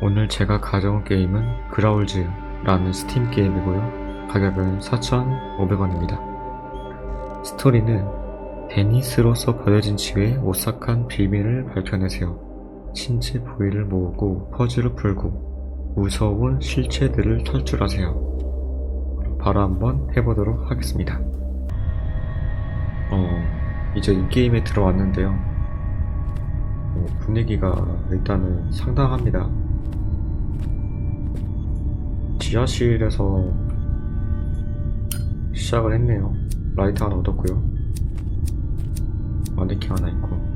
오늘 제가 가져온 게임은 그라울즈라는 스팀 게임이고요. 가격은 4,500원입니다. 스토리는 데니스로서 버려진 지의 오싹한 비밀을 밝혀내세요. 신체 부위를 모으고 퍼즐을 풀고 무서운 실체들을 탈출하세요. 바로 한번 해보도록 하겠습니다. 어, 이제 이 게임에 들어왔는데요. 어, 분위기가 일단은 상당합니다. 지하실에서 시작을 했네요. 라이트 하나 얻었고요. 마네킹 하나 있고.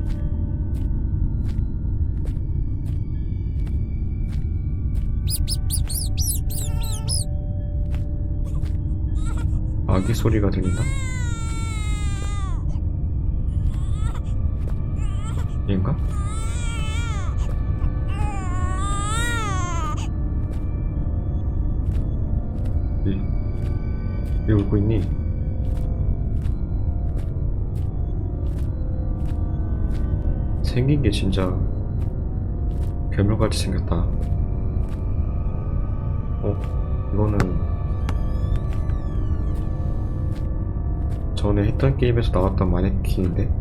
아기 소리가 들린다? 얘인가? 왜, 왜 울고 있니? 생긴 게 진짜 괴물같이 생겼다. 어? 이거는 전에 했던 게임에서 나왔던 마네킹인데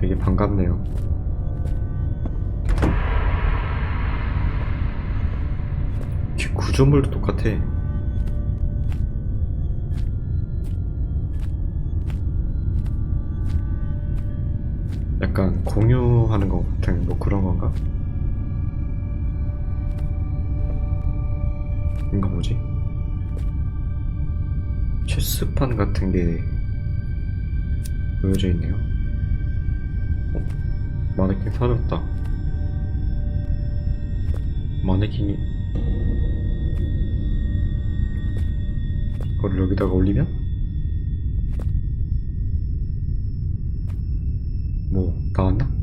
되게 반갑네요. 기- 구조물도 똑같아. 약간 공유하는 것 같은 뭐 그런 건가? 이거 뭐지? 체스판 같은 게 보여져 있네요. 어? 마네킹 사라졌다. 마네킹이 이거를 여기다가 올리면? 뭐 나왔나?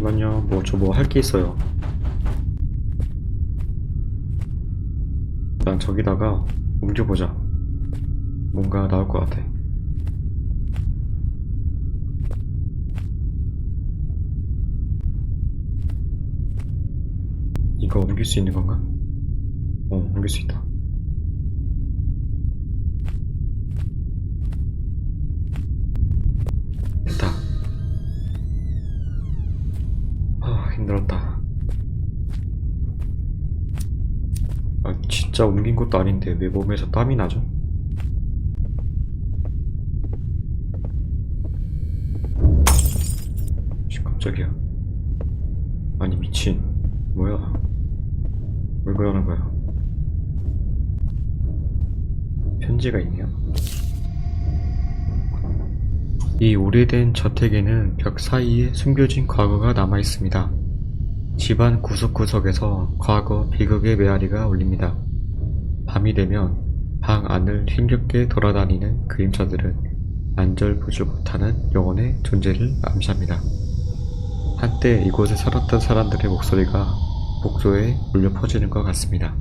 잠시만요 뭐 저 뭐 할 게 있어요 일단 저기다가 옮겨보자 뭔가 나올 것 같아 이거 옮길 수 있는 건가? 어, 옮길 수 있다. 진짜 옮긴 것도 아닌데 왜 몸에서 땀이 나죠? 씨, 깜짝이야. 아니, 미친. 뭐야? 왜 그러는 거야? 편지가 있네요. 이 오래된 저택에는 벽 사이에 숨겨진 과거가 남아 있습니다. 집안 구석구석에서 과거 비극의 메아리가 울립니다. 밤이 되면 방 안을 힘겹게 돌아다니는 그림자들은 안절부절 못하는 영혼의 존재를 암시합니다. 한때 이곳에 살았던 사람들의 목소리가 복도에 울려 퍼지는 것 같습니다.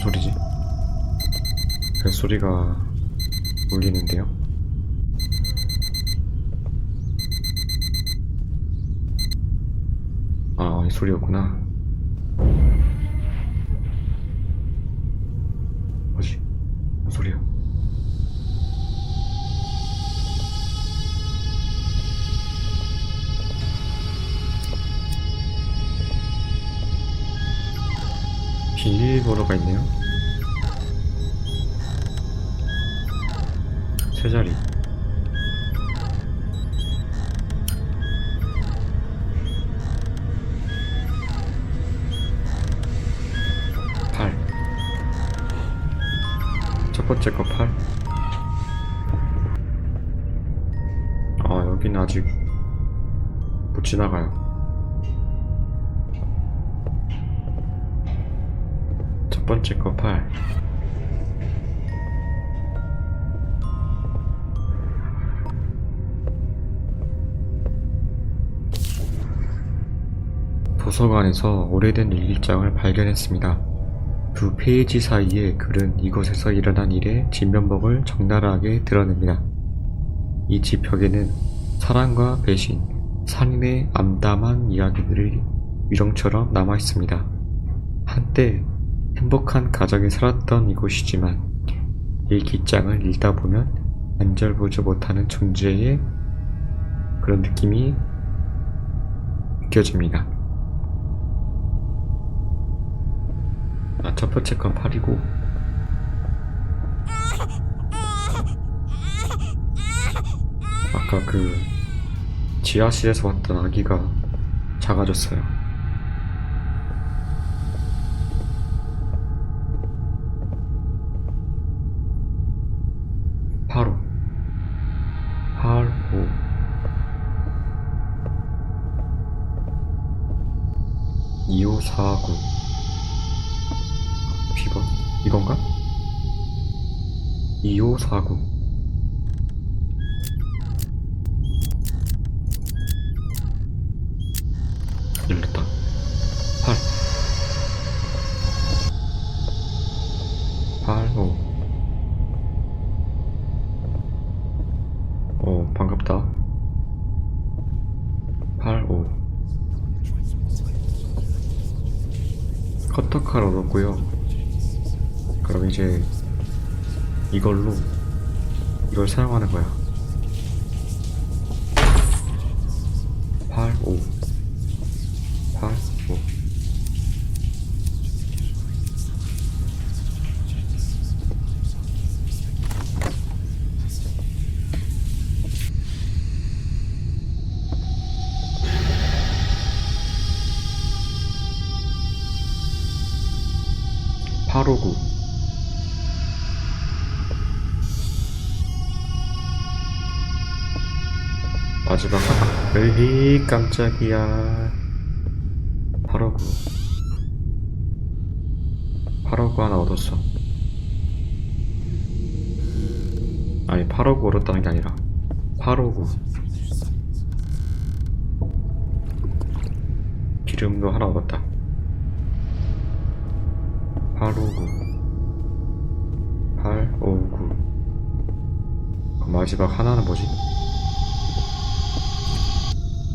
소리지? 벨소리가 울리는데요? 아, 이 소리였구나. 뭐지? 무슨 소리야? 비밀번호가 있네요. 세 자리. 팔. 첫 번째 거 팔. 아, 여기는 아직 못 지나가요. 첫 번째 거 8. 도서관에서 오래된 일기장을 발견했습니다. 두 페이지 사이의 글은 이곳에서 일어난 일의 진면목을 적나라하게 드러냅니다. 이 지벽에는 사랑과 배신, 살인의 암담한 이야기들이 유령처럼 남아 있습니다. 한때 행복한 가정에 살았던 이곳이지만 일기장을 읽다 보면 안절부절 못하는 존재의 그런 느낌이 느껴집니다. 아, 첫 번째 건 8이고 아까 그 지하실에서 봤던 아기가 작아졌어요. 하고 이걸로 마지막 으히 깜짝이야. 859 859 하나 얻었어. 아니 859 얻었다는 게 아니라 859 기름도 하나 얻었다. 859 859그 마지막 하나는 뭐지?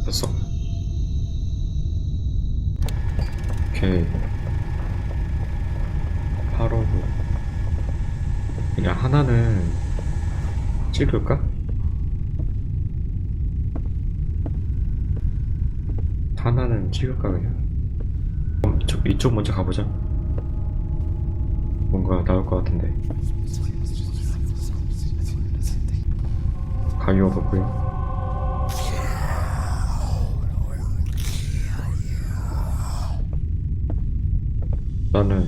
됐어. 오케이. 859 그냥 하나는 찍을까? 하나는 찍을까 그냥? 어, 이쪽, 이쪽 먼저 가보자. 뭔가 나올 것 같은데. 강의 얻었고요 나는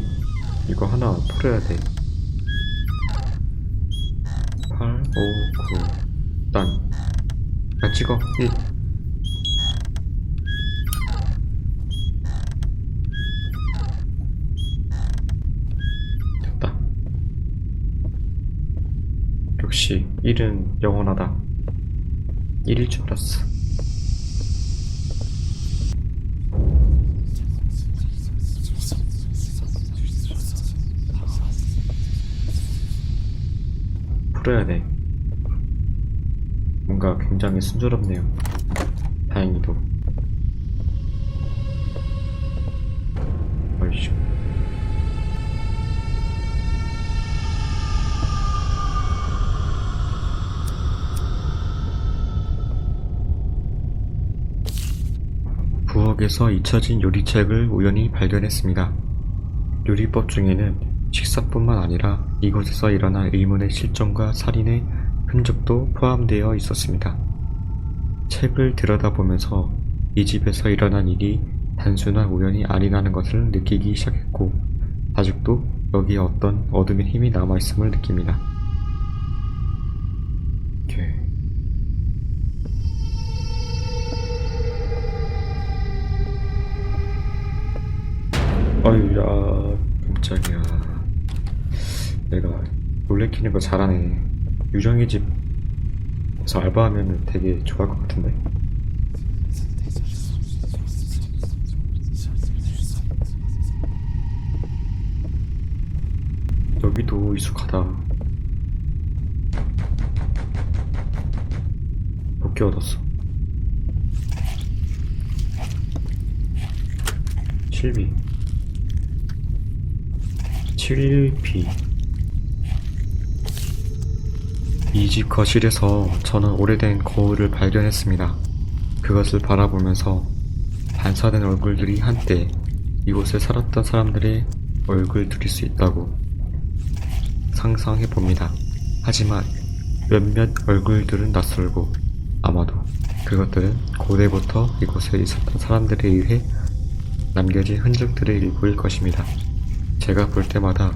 이거 하나 풀어야 돼. 8, 5, 9 난. 나 찍어. 1 됐다. 역시 1은 영원하다. 1일 줄 알았어 풀어야 돼. 뭔가 굉장히 순조롭네요. 다행히도. 어이씨. 부엌에서 잊혀진 요리책을 우연히 발견했습니다. 요리법 중에는 식사뿐만 아니라 이곳에서 일어난 의문의 실종과 살인의 흔적도 포함되어 있었습니다. 책을 들여다보면서 이 집에서 일어난 일이 단순한 우연이 아니라는 것을 느끼기 시작했고, 아직도 여기에 어떤 어둠의 힘이 남아있음을 느낍니다. 오케이. 내가 놀래키는 거 잘하네. 유정이 집에서 알바하면 되게 좋아할 것 같은데. 여기도 익숙하다. 몇개 얻었어. 7비. 7비 이 집 거실에서 저는 오래된 거울을 발견했습니다. 그것을 바라보면서 반사된 얼굴들이 한때 이곳에 살았던 사람들의 얼굴들일 수 있다고 상상해 봅니다. 하지만 몇몇 얼굴들은 낯설고 아마도 그것들은 고대부터 이곳에 있었던 사람들에 의해 남겨진 흔적들의 일부일 것입니다. 제가 볼 때마다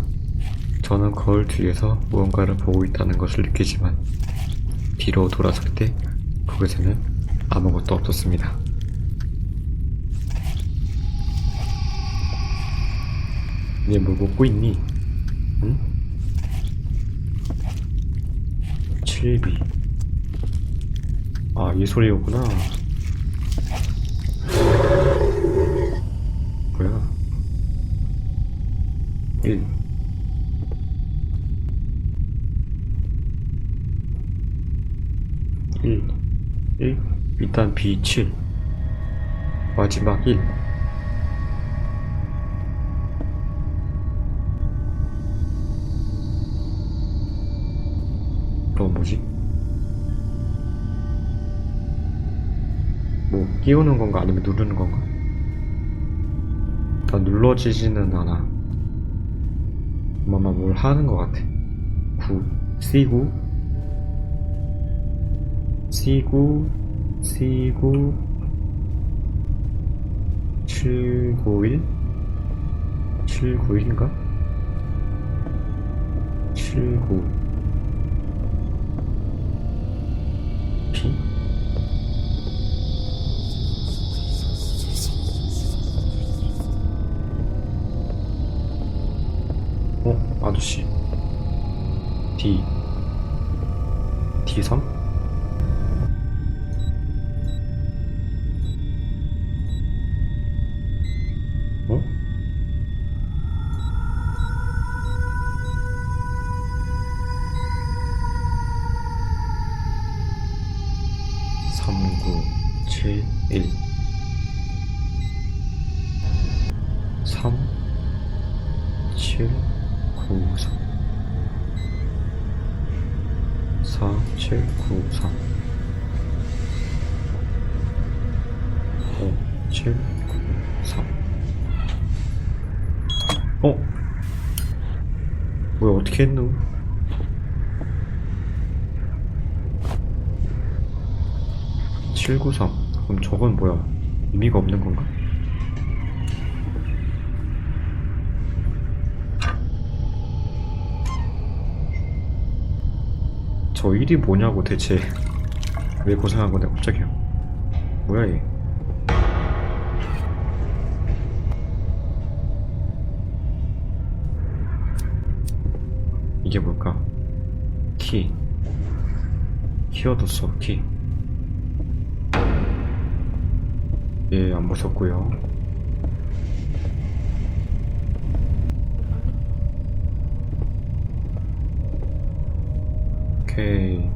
저는 거울 뒤에서 무언가를 보고 있다는 것을 느끼지만 뒤로 돌아설 때 그곳에는 아무것도 없었습니다. 얘뭐 먹고 있니? 응? 7비 아, 이 소리였구나. 뭐야? 1 1 1 일단 B7 마지막 1 그럼 뭐지? 뭐 끼우는 건가? 아니면 누르는 건가? 다 눌러지지는 않아. 엄마만 뭘 하는 것 같아? 9 C9 C9 C9 791 791인가? 79 P 어? 아저씨 D D3? 7, 1 3, 7, 9, 3 4, 7, 9, 3 5, 7, 9, 3 어? 뭐야 어떻게 했노? 칠구삼. 그럼 저건 뭐야? 의미가 없는 건가? 저 일이 뭐냐고 대체. 왜 고생한 건데 갑자기요? 뭐야 얘? 이게 뭘까? 키. 키워뒀어 키 예, 안 보셨고요. 오케이.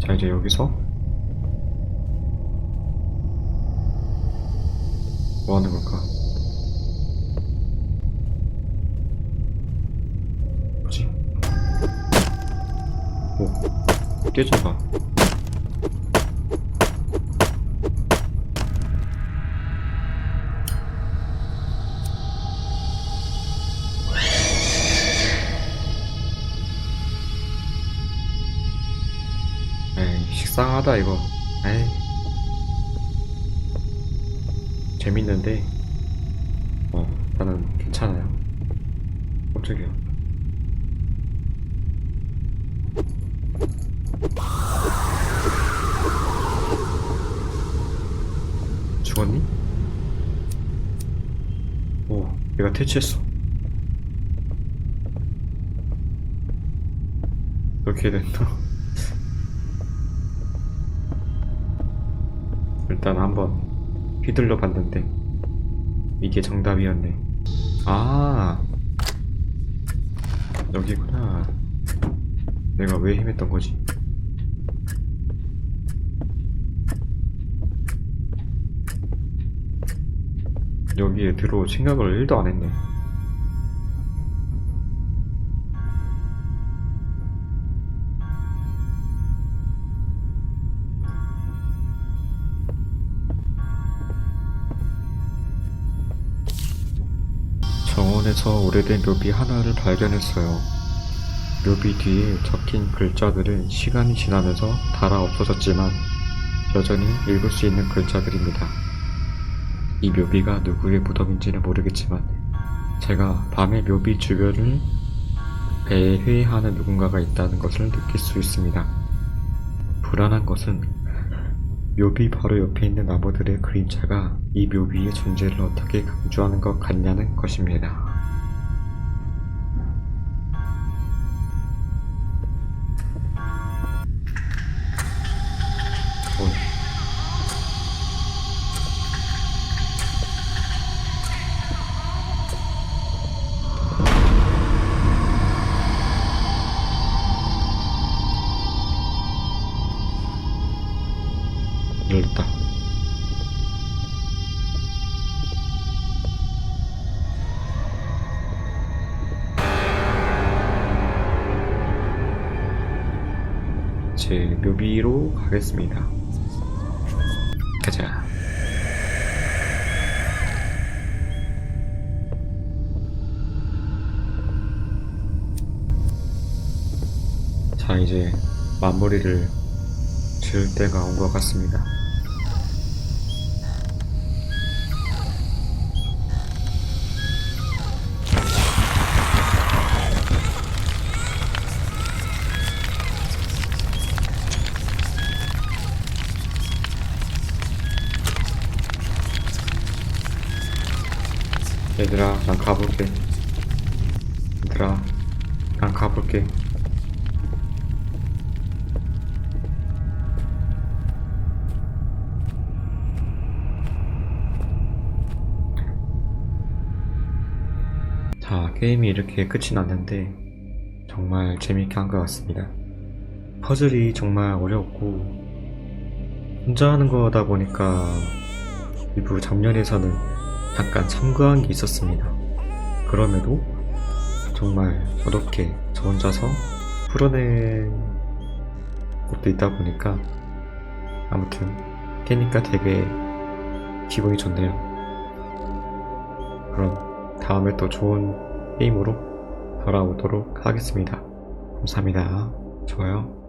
자, 이제 여기서 뭐 하는 걸까? 에이, 식상하다, 이거. 에이. 재밌는데, 어, 나는 괜찮아요. 깜짝이야. 죽었니? 오, 얘가 퇴치했어. 이렇게 된다. 일단 한번 휘둘러 봤는데 이게 정답이었네. 아, 여기구나. 내가 왜 헤맸던 거지? 여기에 들어올 생각을 1도 안 했네. 정원에서 오래된 묘비 하나를 발견했어요. 묘비 뒤에 적힌 글자들은 시간이 지나면서 달아 없어졌지만 여전히 읽을 수 있는 글자들입니다. 이 묘비가 누구의 무덤인지는 모르겠지만 제가 밤에 묘비 주변을 배회하는 누군가가 있다는 것을 느낄 수 있습니다. 불안한 것은 묘비 바로 옆에 있는 나무들의 그림자가 이 묘비의 존재를 어떻게 강조하는 것 같냐는 것입니다. 제 묘비로 가겠습니다. 가자. 자, 이제 마무리를 지을 때가 온 것 같습니다. 얘들아, 난 가볼게. 얘들아, 난 가볼게. 자, 게임이 이렇게 끝이 났는데 정말 재밌게 한 것 같습니다. 퍼즐이 정말 어려웠고 혼자 하는 거다 보니까 일부 장면에서는 약간 참고한 게 있었습니다. 그럼에도 정말 어렵게 저 혼자서 풀어낸 것도 있다 보니까 아무튼 깨니까 되게 기분이 좋네요. 그럼 다음에 또 좋은 게임으로 돌아오도록 하겠습니다. 감사합니다. 좋아요.